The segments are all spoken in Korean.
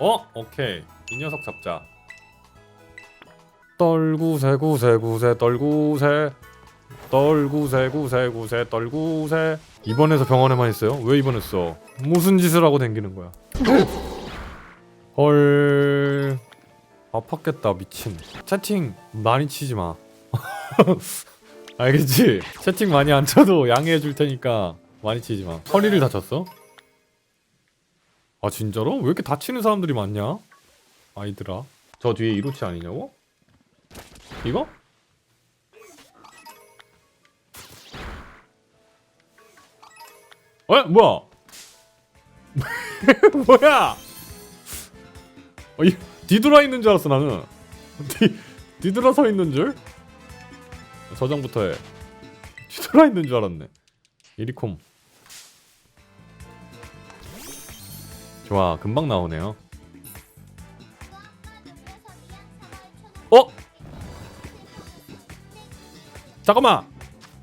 어? 오케이 이 녀석 잡자 떨구새 구새 구새 떨구새 떨구새 구새 구새 떨구새 입원해서 병원에만 있어요? 왜 입원했어? 무슨 짓을 하고 댕기는 거야 헐 아팠겠다 미친 채팅 많이 치지 마 알겠지? 채팅 많이 안 쳐도 양해해 줄 테니까 많이 치지 마 허리를 다쳤어? 아 진짜로? 왜 이렇게 다치는 사람들이 많냐? 아이들아 저 뒤에 이로치 아니냐고? 이거? 어? 뭐야? 뭐야? 어, 이, 뒤돌아 있는 줄 알았어 나는 뒤, 뒤돌아 서 있는 줄? 저장부터 해 뒤돌아 있는 줄 알았네 이리콤 좋아 금방 나오네요. 어? 잠깐만!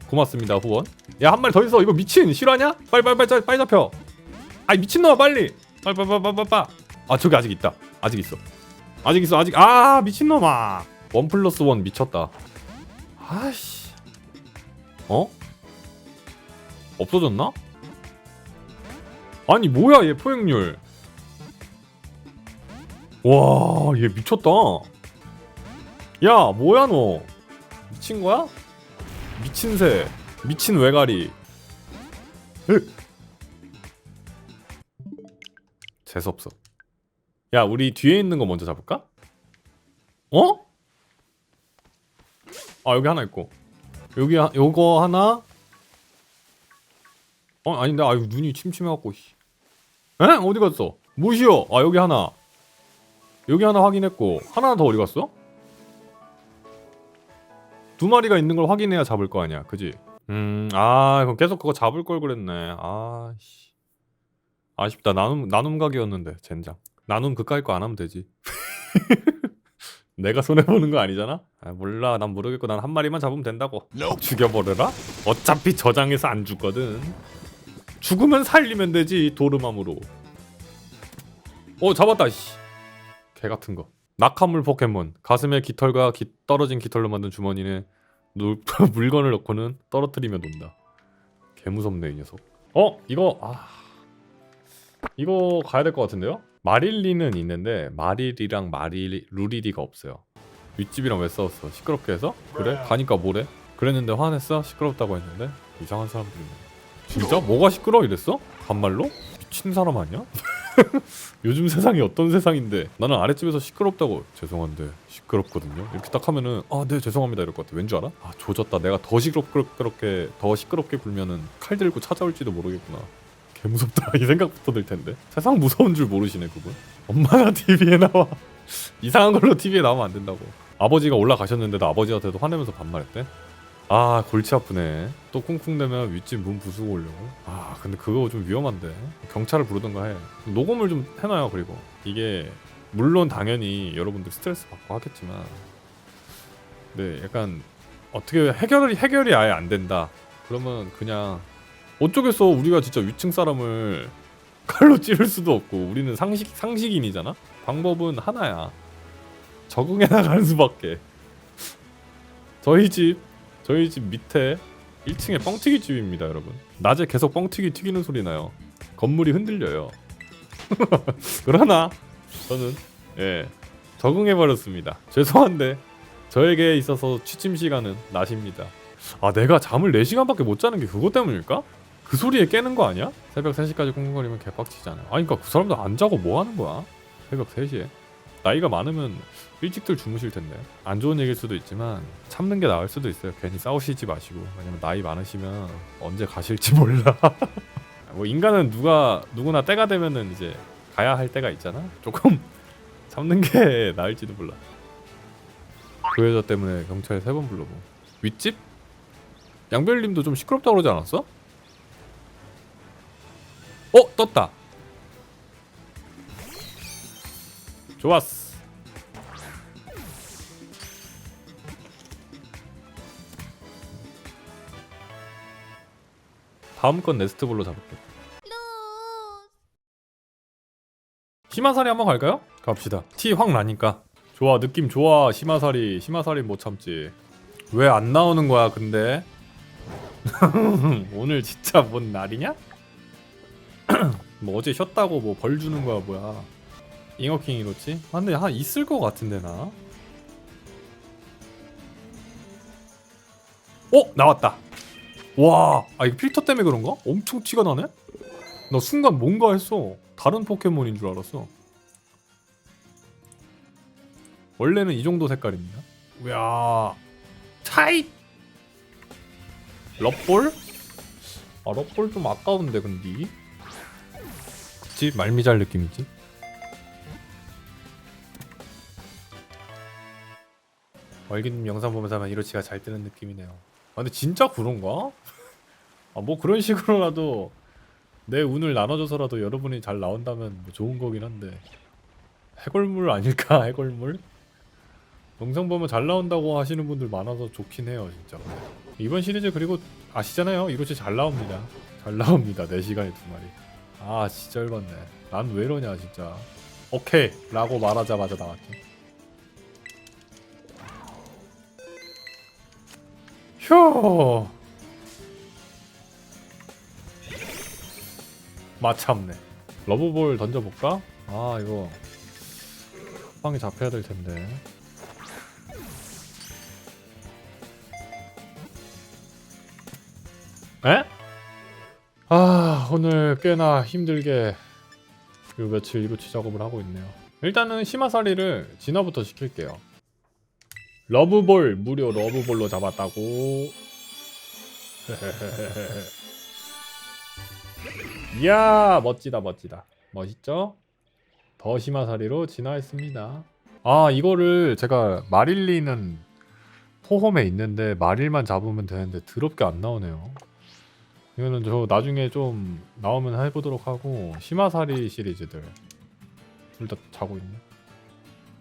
고맙습니다 후원. 야 한 마리 더 있어. 이거 미친! 실화냐? 빨리 빨리 빨리 빨리 잡혀. 아이 미친놈아 빨리! 빨리 빨리 빨리 빨리 빨리 빨리. 아 저기 아직 있다. 아직 있어. 아직 있어 아직. 아 미친놈아! 원 플러스 원 미쳤다. 아씨. 어? 없어졌나? 아니 뭐야 얘 포획률 와, 얘 미쳤다. 야, 뭐야 너? 미친 거야? 미친 새, 미친 외가리. 으. 재수 없어. 야, 우리 뒤에 있는 거 먼저 잡을까? 어? 아, 여기 하나 있고. 여기 하- 요거 하나. 어, 아닌데. 아유, 눈이 침침해 갖고 씨. 에? 어디 갔어? 뭐시여? 아, 여기 하나. 여기 하나 확인했고 하나 더 어디 갔어? 두 마리가 있는 걸 확인해야 잡을 거 아니야, 그지? 음, 아, 그럼 계속 그거 잡을 걸 그랬네. 아씨, 아쉽다. 나눔 나눔 각이었는데 젠장. 나눔 그까이 거 안 하면 되지. 내가 손해 보는 거 아니잖아? 아, 몰라, 난 모르겠고 난 한 마리만 잡으면 된다고. 죽여버려라? 어차피 저장해서 안 죽거든. 죽으면 살리면 되지 도르맘으로. 어, 잡았다. 씨. 개 같은 거. 낙하물 포켓몬 가슴에 깃털과 기- 떨어진 깃털로 만든 주머니에 놀- 물건을 넣고는 떨어뜨리며 논다. 개 무섭네 이 녀석. 어 이거 아 이거 가야 될 것 같은데요? 마릴리는 있는데 마릴이랑 마릴 루리리가 없어요. 윗집이랑 왜 싸웠어? 시끄럽게 해서? 그래? 가니까 뭐래? 그랬는데 화냈어? 시끄럽다고 했는데 이상한 사람들이네. 진짜? 뭐가 시끄러 이랬어? 반말로? 미친 사람 아니야? 요즘 세상이 어떤 세상인데? 나는 아랫집에서 시끄럽다고. 죄송한데 시끄럽거든요. 이렇게 딱 하면은 아 네 죄송합니다 이럴 것 같아. 왠 줄 알아? 아 조졌다. 내가 더 시끄럽게 더 시끄럽게 굴면은 칼 들고 찾아올지도 모르겠구나. 개 무섭다. 이 생각부터 들 텐데. 세상 무서운 줄 모르시네 그분. 엄마가 TV에 나와. 이상한 걸로 TV에 나오면 안 된다고. 아버지가 올라가셨는데도 아버지한테도 화내면서 반말했대 아 골치 아프네. 또 쿵쿵대면 윗집 문 부수고 오려고? 아 근데 그거 좀 위험한데? 경찰을 부르던가 해. 녹음을 좀 해놔요 그리고. 이게 물론 당연히 여러분들 스트레스 받고 하겠지만. 네 약간 어떻게 해결이 해결이 아예 안 된다. 그러면 그냥 어쩌겠어. 우리가 진짜 위층 사람을 칼로 찌를 수도 없고 우리는 상식 상식인이잖아? 방법은 하나야. 적응해 나가는 수밖에. 저희 집 저희 집 밑에 1층에 뻥튀기 집입니다, 여러분. 낮에 계속 뻥튀기 튀기는 소리 나요. 건물이 흔들려요. 그러나 저는 예 적응해 버렸습니다. 죄송한데 저에게 있어서 취침 시간은 낮입니다. 아 내가 잠을 4시간밖에 못 자는 게 그것 때문일까? 그 소리에 깨는 거 아니야? 새벽 3시까지 쿵쿵거리면 개빡치잖아. 아니 그러니까 그 사람들 안 자고 뭐 하는 거야? 새벽 3시에. 나이가 많으면 일찍들 주무실 텐데. 안 좋은 얘기일 수도 있지만 참는 게 나을 수도 있어요. 괜히 싸우시지 마시고. 왜냐면 나이 많으시면 언제 가실지 몰라. 뭐 인간은 누가 누구나 때가 되면은 이제 가야 할 때가 있잖아. 조금 참는 게 나을지도 몰라. 그 여자 때문에 경찰에 세번 불러보 윗집? 양별님도 좀 시끄럽다고 그러지 않았어? 어 떴다 좋았어. 다음 건 네스트볼로 잡을게. 심화살이 한번 갈까요? 갑시다. 티 확 나니까. 좋아 느낌 좋아. 심화살이 심화살이 못 참지. 왜 안 나오는 거야 근데? 오늘 진짜 뭔 날이냐? 뭐 어제 쉬었다고 뭐 벌 주는 거야 뭐야 잉어킹 이렇지? 아 근데 한 있을 것 같은데 나 어? 나왔다 와, 아 이거 필터 때문에 그런가? 엄청 티가 나네? 나 순간 뭔가 했어. 다른 포켓몬인 줄 알았어. 원래는 이 정도 색깔입니다. 우야, 차이. 럽볼? 아 럽볼 좀 아까운데 근데. 그치 말미잘 느낌이지. 월기님 영상 보면서 하면 이로치가 잘 뜨는 느낌이네요. 아 근데 진짜 그런가? 아 뭐 그런 식으로라도 내 운을 나눠줘서라도 여러분이 잘 나온다면 뭐 좋은 거긴 한데. 해골물 아닐까 해골물? 영상 보면 잘 나온다고 하시는 분들 많아서 좋긴 해요 진짜. 이번 시리즈 그리고 아시잖아요. 이로치 잘 나옵니다. 잘 나옵니다. 4시간에 두 마리. 아 진짜 열받네. 난 왜 이러냐 진짜. 오케이! 라고 말하자마자 나왔죠 휴 마참네. 러브볼 던져볼까? 아 이거. 빵이 잡혀야 될 텐데. 에? 아 오늘 꽤나 힘들게 요 며칠 이루치 작업을 하고 있네요. 일단은 심화살이를 진화부터 시킬게요 러브볼 무료 러브볼로 잡았다고. 이야 멋지다 멋지다. 멋있죠? 더 심화살이로 진화했습니다. 아 이거를 제가 마릴리는 포홈에 있는데 마릴만 잡으면 되는데 더럽게 안 나오네요. 이거는 저 나중에 좀 나오면 해보도록 하고 심화살이 시리즈들. 둘 다 자고 있네.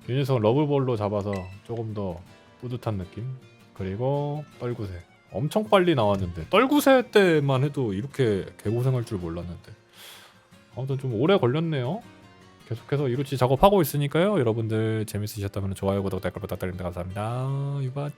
이 녀석은 러브볼로 잡아서 조금 더 뿌듯한 느낌? 그리고 떨구새. 엄청 빨리 나왔는데. 떨구새 때만 해도 이렇게 개고생할 줄 몰랐는데. 아무튼 좀 오래 걸렸네요. 계속해서 이루치 작업하고 있으니까요 여러분들. 재밌으셨다면 좋아요 구독 댓글 부탁드립니다. 감사합니다. 유바